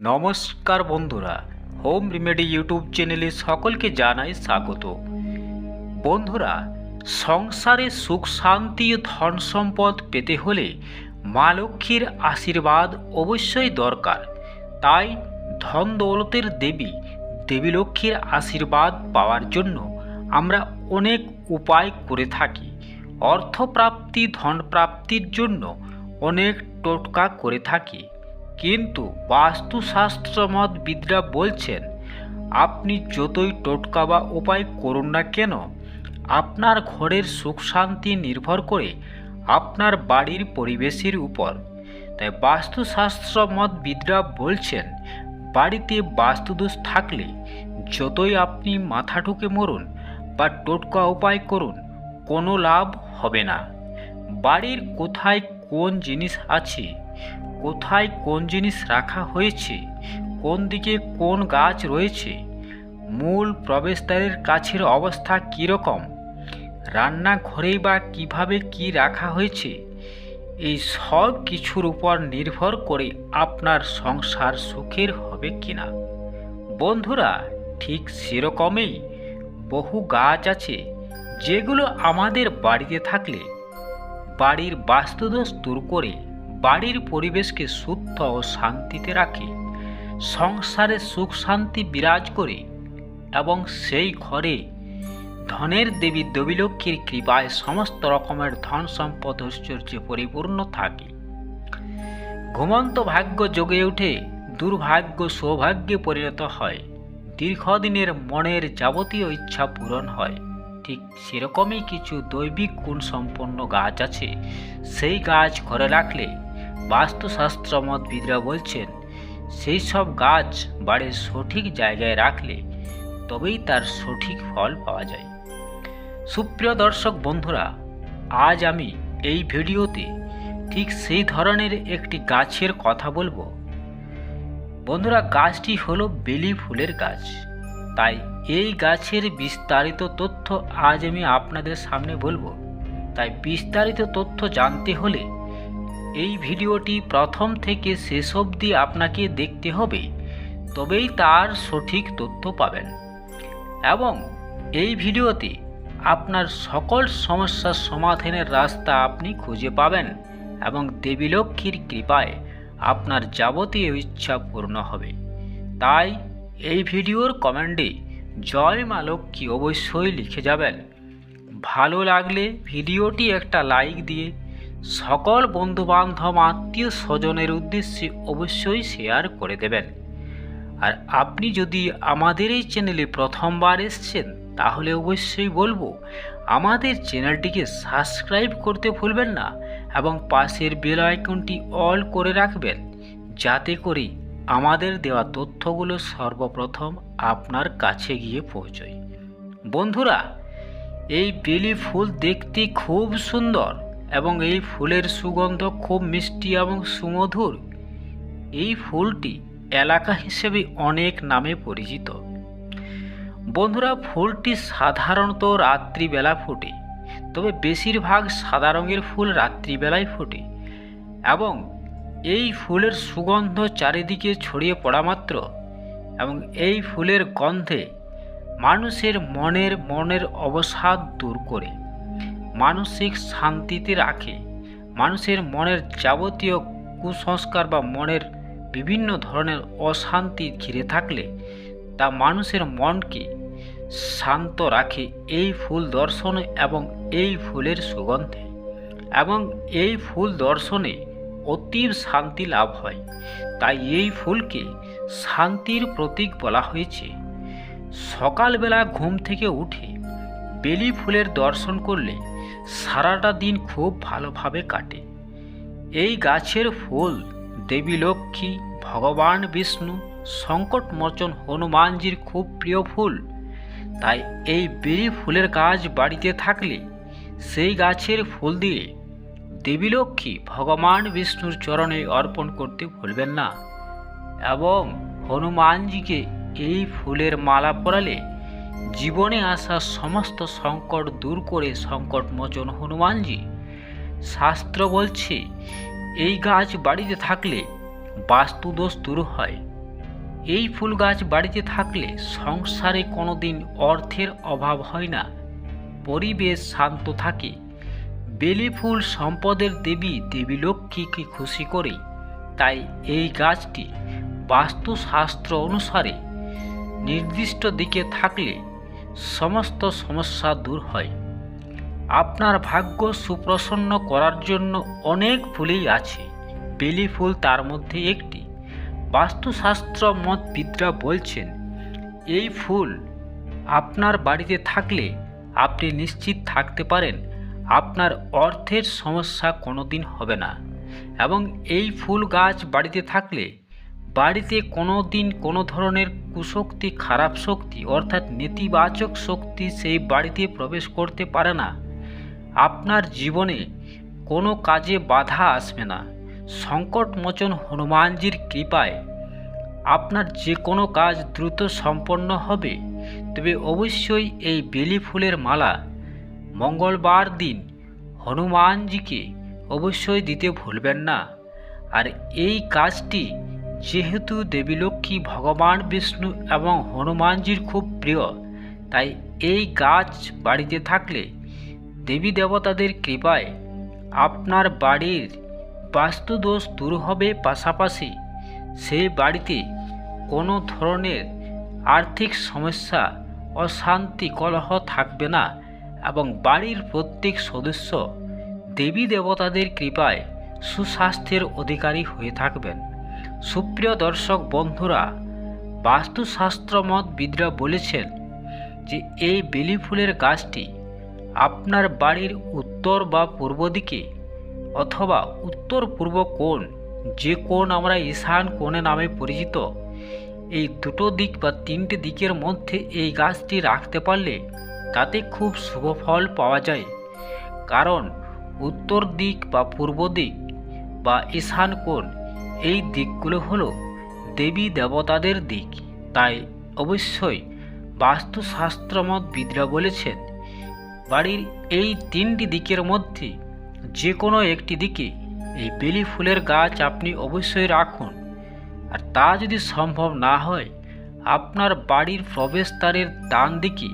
নমস্কার বন্ধুরা, home remedy YouTube চ্যানেলে সকলকে জানাই স্বাগত। বন্ধুরা, সংসারে সুখ, শান্তি ও ধন সম্পদ পেতে হলে মা লক্ষ্মীর আশীর্বাদ অবশ্যই দরকার। তাই ধন দৌলতের দেবী দেবী লক্ষ্মীর আশীর্বাদ পাওয়ার জন্য আমরা অনেক উপায় করে থাকি। অর্থপ্রাপ্তি ধন প্রাপ্তির জন্য অনেক টোটকা করে থাকি। কিন্তু বাস্তুশাস্ত্রমত বিদরা বলছেন, আপনি যতই টোটকা বা উপায় করুন না কেন, আপনার ঘরের সুখ শান্তি নির্ভর করে আপনার বাড়ির পরিবেশের উপর। তাই বাস্তুশাস্ত্রমত বিদরা বলছেন, বাড়িতে বাস্তুদোষ থাকলে যতই আপনি মাথা ঠুকে মরুন বা টোটকা উপায় করুন, কোনো লাভ হবে না। বাড়ির কোথায় কোন জিনিস আছে কোথায় কোন জিনিস রাখা হয়েছে, কোন দিকে কোন গাছ রয়েছে, মূল প্রবেশদ্বারের কাছের অবস্থা কীরকম রান্নাঘরে বা কীভাবে কি রাখা হয়েছে, এই সব কিছুর উপর নির্ভর করে আপনার সংসার সুখের হবে কিনা। বন্ধুরা, ঠিক সেরকমই বহু গাছ আছে যেগুলো আমাদের বাড়িতে থাকলে বাড়ির বাস্তুদোষ দূর করে বাড়ির পরিবেশকে শুদ্ধ ও শান্তিতে রাখে, সংসারে সুখ শান্তি বিরাজ করে এবং সেই ঘরে ধনের দেবী দেবীলক্ষ্মীর কৃপায় সমস্ত রকমের ধন সম্পদ ঐশ্বর্যে পরিপূর্ণ থাকে। ঘুমন্ত ভাগ্য জগে উঠে দুর্ভাগ্য সৌভাগ্যে পরিণত হয়। দীর্ঘদিনের মনের যাবতীয় ইচ্ছা পূরণ হয়। ঠিক সেরকমই কিছু দৈবিক গুণ সম্পন্ন গাছ আছে। সেই গাছ ঘরে রাখলে বাস্তুশাস্ত্র মতবিদরা বলছেন, সেই সব গাছ বাড়ির সঠিক জায়গায় রাখলে তবেই তার সঠিক ফল পাওয়া যায়। সুপ্রিয় দর্শক বন্ধুরা, আজ আমি এই ভিডিওতে ঠিক সেই ধরনের একটি গাছের কথা বলব। বন্ধুরা, গাছটি হলো বেলি ফুলের গাছ। তাই এই গাছের বিস্তারিত তথ্য আজ আমি আপনাদের সামনে বলব। তাই বিস্তারিত তথ্য জানতে হলে এই ভিডিওটি প্রথম থেকে শেষ অবধি আপনাকে দেখতে হবে, তবেই তার সঠিক তথ্য পাবেন। এবং এই ভিডিওতে আপনার সকল সমস্যার সমাধানের রাস্তা আপনি খুঁজে পাবেন এবং দেবী লক্ষ্মীর কৃপায় আপনার যাবতীয় ইচ্ছা পূর্ণ হবে। তাই এই ভিডিওর কমেন্টে জয় মা লক্ষ্মী অবশ্যই লিখে যাবেন। ভালো লাগলে ভিডিওটি একটা লাইক দিয়ে সকল বন্ধুবান্ধব আত্মীয় স্বজনের উদ্দেশ্যে অবশ্যই শেয়ার করে দেবেন। আর আপনি যদি আমাদের এই চ্যানেলে প্রথমবার এসছেন, তাহলে অবশ্যই বলব, আমাদের চ্যানেলটিকে সাবস্ক্রাইব করতে ভুলবেন না এবং পাশের বেল আইকনটি অল করে রাখবেন, যাতে করে আমাদের দেওয়া তথ্যগুলো সর্বপ্রথম আপনার কাছে গিয়ে পৌঁছয়। বন্ধুরা, এই বেলি ফুল দেখতে খুব সুন্দর। এবং এই ফুলের সুগন্ধ খুব মিষ্টি এবং সুমধুর। এই ফুলটি এলাকা হিসেবে অনেক নামে পরিচিত। বন্ধুরা, ফুলটি সাধারণত রাত্রিবেলা ফোটে, তবে বেশিরভাগ সাদা রঙের ফুল রাত্রিবেলায় ফোটে এবং এই ফুলের সুগন্ধ চারিদিকে ছড়িয়ে পড়া মাত্র এবং এই ফুলের গন্ধে মানুষের মনের মনের অবসাদ দূর করে। মানসিক শান্তিতে রাখে। মানুষের মনের যাবতীয় কুসংস্কার বা মনের বিভিন্ন ধরনের অশান্তি ঘিরে থাকলে তা মানুষের মনকে শান্ত রাখে এই ফুল দর্শনে এবং এই ফুলের সুগন্ধে। এবং এই ফুল দর্শনে অতীব শান্তি লাভ হয়। তাই এই ফুলকে শান্তির প্রতীক বলা হয়েছে। সকালবেলা ঘুম থেকে উঠে বেলি ফুলের দর্শন করলে সারাটা দিন খুব ভালোভাবে কাটে। এই গাছের ফুল, দেবী লক্ষ্মী, ভগবান বিষ্ণু, সংকটমোচন হনুমানজির খুব প্রিয় ফুল। তাই এই বেলি ফুলের গাছ বাড়িতে থাকলে সেই গাছের ফুল দিয়ে দেবী লক্ষ্মী ভগবান বিষ্ণুর চরণে অর্পণ করতে ভুলবেন না। এবং হনুমানজিকে এই ফুলের মালা পরালে জীবনে আসা সমস্ত সংকট দূর করে সংকট মোচন হনুমানজি। শাস্ত্র বলছে, এই গাছ বাড়িতে থাকলে বাস্তুদোষ দূর হয়। এই ফুল গাছ বাড়িতে থাকলে সংসারে কোনোদিন অর্থের অভাব হয় না। পরিবেশ শান্ত থাকে। বেলি ফুল সম্পদের দেবী দেবী লক্ষ্মীকে খুশি করে। তাই এই গাছটি বাস্তুশাস্ত্র অনুসারে নির্দিষ্ট দিকে থাকলে সমস্ত সমস্যা দূর হয়। আপনার ভাগ্য সুপ্রসন্ন করার জন্য অনেক ফুলই আছে। বেলি ফুল তার মধ্যে একটি। বাস্তুশাস্ত্র মতবিদরা বলছেন, এই ফুল আপনার বাড়িতে থাকলে আপনি নিশ্চিত থাকতে পারেন, আপনার অর্থের সমস্যা কোনোদিন হবে না। এবং এই ফুল গাছ বাড়িতে থাকলে বাড়িতে কোনো দিন কোনো ধরনের কুশক্তি, খারাপ শক্তি, অর্থাৎ নেতিবাচক শক্তি সেই বাড়িতে প্রবেশ করতে পারে না। আপনার জীবনে কোনো কাজে বাধা আসবে না। সংকটমোচন হনুমানজির কৃপায় আপনার যে কোনো কাজ দ্রুত সম্পন্ন হবে। তবে অবশ্যই এই বেলি ফুলের মালা মঙ্গলবার দিন হনুমানজিকে অবশ্যই দিতে ভুলবেন না। আর এই কাজটি যেহেতু দেবীলক্ষ্মী ভগবান, বিষ্ণু এবং হনুমানজির খুব প্রিয়, তাই এই গাছ বাড়িতে থাকলে দেবী দেবতাদের কৃপায় আপনার বাড়ির বাস্তুদোষ দূর হবে। পাশাপাশি সে বাড়িতে কোনো ধরনের আর্থিক সমস্যা, অশান্তি, কলহ থাকবে না এবং বাড়ির প্রত্যেক সদস্য দেবী দেবতাদের কৃপায় সুস্বাস্থ্যের অধিকারী হয়ে থাকবেন। সুপ্রিয় দর্শক বন্ধুরা বাস্তুশাস্ত্র মতবিদরা বলেছেন যে এই বেলি ফুলের গাছটি আপনার বাড়ির উত্তর বা পূর্ব দিকে অথবা উত্তর পূর্ব কোণ, যে কোণ আমরা ঈশান কোণে নামে পরিচিত, এই দুটো দিক বা তিনটে দিকের মধ্যে এই গাছটি রাখতে পারলে তাতে খুব শুভ ফল পাওয়া যায়। কারণ উত্তর দিক বা পূর্ব দিক বা ঈশান কোণ এই দিকগুলো হলো দেবী দেবতাদের দিক। তাই অবশ্যই বাস্তুশাস্ত্রমত বিদরা বলেছেন, বাড়ির এই তিনটি দিকের মধ্যে যে কোনো একটি দিকে এই বেলি ফুলের গাছ আপনি অবশ্যই রাখুন। আর তা যদি সম্ভব না হয়, আপনার বাড়ির প্রবেশদ্বারের ডান দিকে,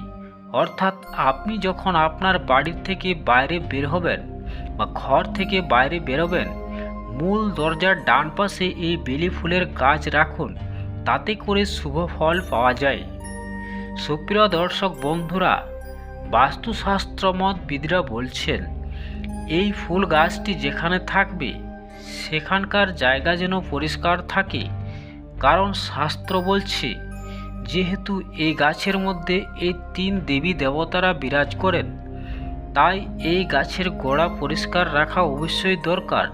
অর্থাৎ আপনি যখন আপনার বাড়ির থেকে বাইরে বের হবেন বা ঘর থেকে বাইরে বেরোবেন মূল দরজার ডান পাশে এই বেলি ফুলের গাছ রাখুন, তাতে করে শুভ ফল পাওয়া যায়। সুপ্রিয় দর্শক বন্ধুরা, বাস্তুশাস্ত্র মতবিদরা বলছেন, এই ফুল গাছটি যেখানে থাকবে, সেখানকার জায়গা যেন পরিষ্কার থাকে। কারণ শাস্ত্র বলছে, যেহেতু এই গাছের মধ্যে এই তিন দেবী দেবতারা বিরাজ করেন, তাই এই গাছের গোড়া পরিষ্কার রাখা অবশ্যই দরকার।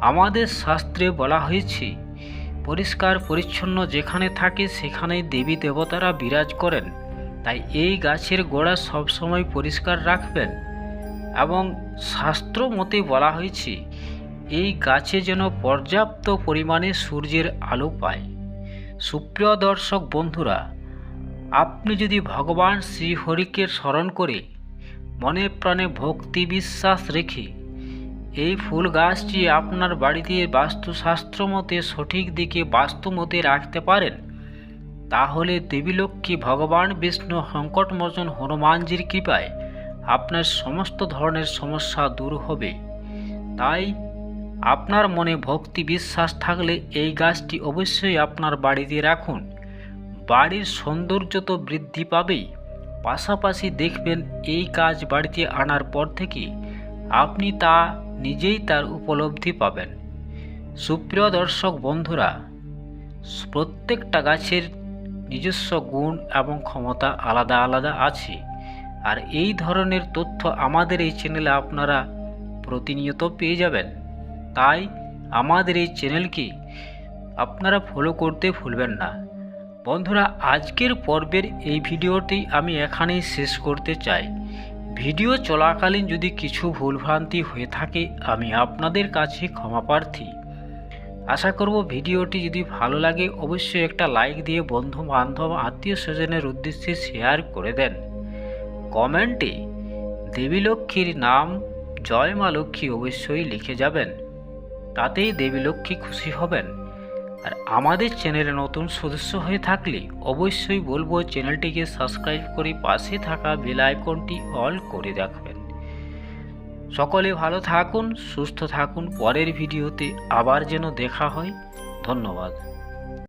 আমাদের শাস্ত্রে বলা হয়েছে, পরিষ্কার পরিচ্ছন্ন যেখানে থাকে সেখানেই দেবী দেবতারা বিরাজ করেন। তাই এই গাছের গোড়া সবসময় পরিষ্কার রাখবেন। এবং শাস্ত্র মতে বলা হয়েছে, এই গাছে যেন পর্যাপ্ত পরিমাণে সূর্যের আলো পায়। সুপ্রিয় দর্শক বন্ধুরা, আপনি যদি ভগবান শ্রীহরিকে স্মরণ করে মনে প্রাণে ভক্তি বিশ্বাস রেখে এই ফুল গাছটি আপনার বাড়িতে বাস্তুশাস্ত্র মতে সঠিক দিকে বাস্তু মতে রাখতে পারেন। তাহলে দেবীলক্ষ্মী, ভগবান বিষ্ণু, সংকটমোচন, হনুমানজির কৃপায় আপনার সমস্ত ধরনের সমস্যা দূর হবে। তাই আপনার মনে ভক্তি বিশ্বাস থাকলে এই গাছটি অবশ্যই আপনার বাড়িতে রাখুন। বাড়ির সৌন্দর্য তো বৃদ্ধি পাবেই। পাশাপাশি দেখবেন এই কাজ বাড়িতে আনার পর থেকে আপনি তা নিজেই তার উপলব্ধি পাবেন। সুপ্রিয় দর্শক বন্ধুরা, প্রত্যেকটা গাছের নিজস্ব গুণ এবং ক্ষমতা আলাদা আলাদা আছে। আর এই ধরনের তথ্য আমাদের এই চ্যানেলে আপনারা প্রতিনিয়ত পেয়ে যাবেন। তাই আমাদের এই চ্যানেলকে আপনারা ফলো করতে ভুলবেন না। বন্ধুরা, আজকের পর্বের এই ভিডিওটি আমি এখানেই শেষ করতে চাই। ভিডিও চলাকালীন যদি কিছু ভুলভ্রান্তি হয়ে থাকে, আমি আপনাদের কাছে ক্ষমা প্রার্থী। আশা করব ভিডিওটি যদি ভালো লাগে, অবশ্যই একটা লাইক দিয়ে বন্ধু বান্ধব আত্মীয় স্বজনের উদ্দেশ্যে শেয়ার করে দেন। কমেন্টে দেবী লক্ষ্মীর নাম, জয় মা লক্ষ্মী অবশ্যই লিখে যাবেন। তাতেই দেবী লক্ষ্মী খুশি হবেন। আর আমাদের চ্যানেলে নতুন সদস্য হয়ে থাকলে অবশ্যই বলব চ্যানেলটিকে সাবস্ক্রাইব করে পাশে থাকা বেল আইকনটি অল করে রাখবেন। সকলে ভালো থাকুন, সুস্থ থাকুন। পরের ভিডিওতে আবার যেন দেখা হয়। ধন্যবাদ।